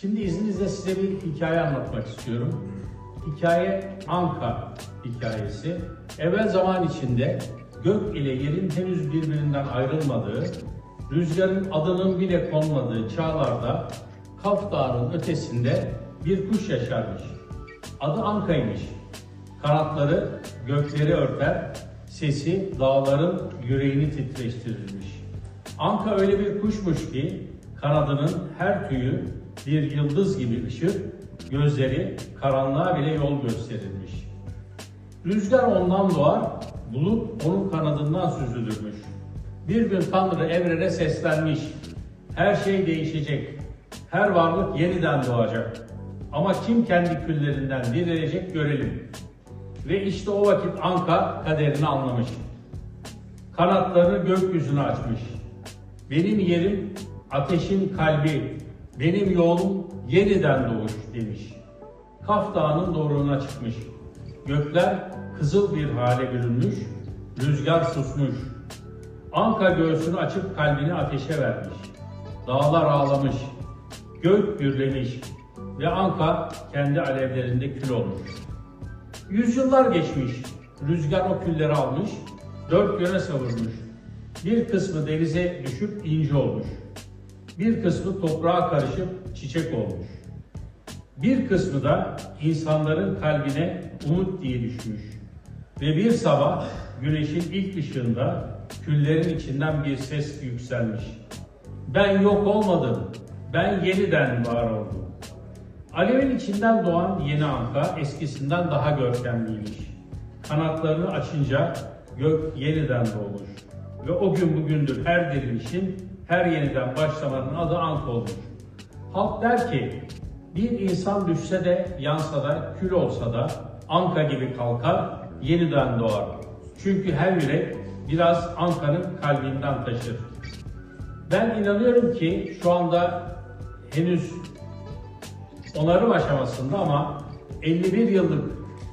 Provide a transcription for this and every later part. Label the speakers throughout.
Speaker 1: Şimdi izninizle size bir hikaye anlatmak istiyorum. Hikaye Anka hikayesi. Evvel zaman içinde gök ile yerin henüz birbirinden ayrılmadığı, rüzgarın adının bile konmadığı çağlarda Kaf Dağı'nın ötesinde bir kuş yaşarmış. Adı Anka'ymış. Kanatları gökleri örter, sesi dağların yüreğini titreştirirmiş. Anka öyle bir kuşmuş ki kanadının her tüyü bir yıldız gibi ışık, gözleri karanlığa bile yol gösterirmiş. Rüzgar ondan doğar, bulut onun kanadından süzülürmüş. Bir gün Tanrı evrene seslenmiş. Her şey değişecek. Her varlık yeniden doğacak. Ama kim kendi küllerinden dirilecek görelim. Ve işte o vakit Anka kaderini anlamış. Kanatlarını gökyüzüne açmış. Benim yerim ateşin kalbi, benim yolum yeniden doğuş demiş. Kaf Dağı'nın doğruluğuna çıkmış. Gökler kızıl bir hale bürünmüş, rüzgar susmuş. Anka göğsünü açıp kalbini ateşe vermiş. Dağlar ağlamış, gök gürlemiş ve Anka kendi alevlerinde kül olmuş. Yüzyıllar geçmiş, rüzgar o külleri almış, dört yöne savurmuş. Bir kısmı denize düşüp ince olmuş. Bir kısmı toprağa karışıp çiçek olmuş. Bir kısmı da insanların kalbine umut diye düşmüş. Ve bir sabah güneşin ilk ışığında küllerin içinden bir ses yükselmiş. Ben yok olmadım, ben yeniden var oldum. Alevin içinden doğan yeni anka eskisinden daha görkemliymiş. Kanatlarını açınca gök yeniden doğmuş. Ve o gün bugündür her dirilişin, her yeniden başlamanın adı anka olmuş. Halk der ki, bir insan düşse de yansa da kül olsa da anka gibi kalkar, yeniden doğar. Çünkü her yürek biraz ankanın kalbinden taşır. Ben inanıyorum ki şu anda henüz onarım aşamasında ama 51 yıllık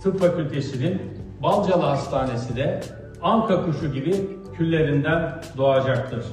Speaker 1: tıp fakültesinin Balcalı Hastanesi de Anka kuşu gibi küllerinden doğacaktır.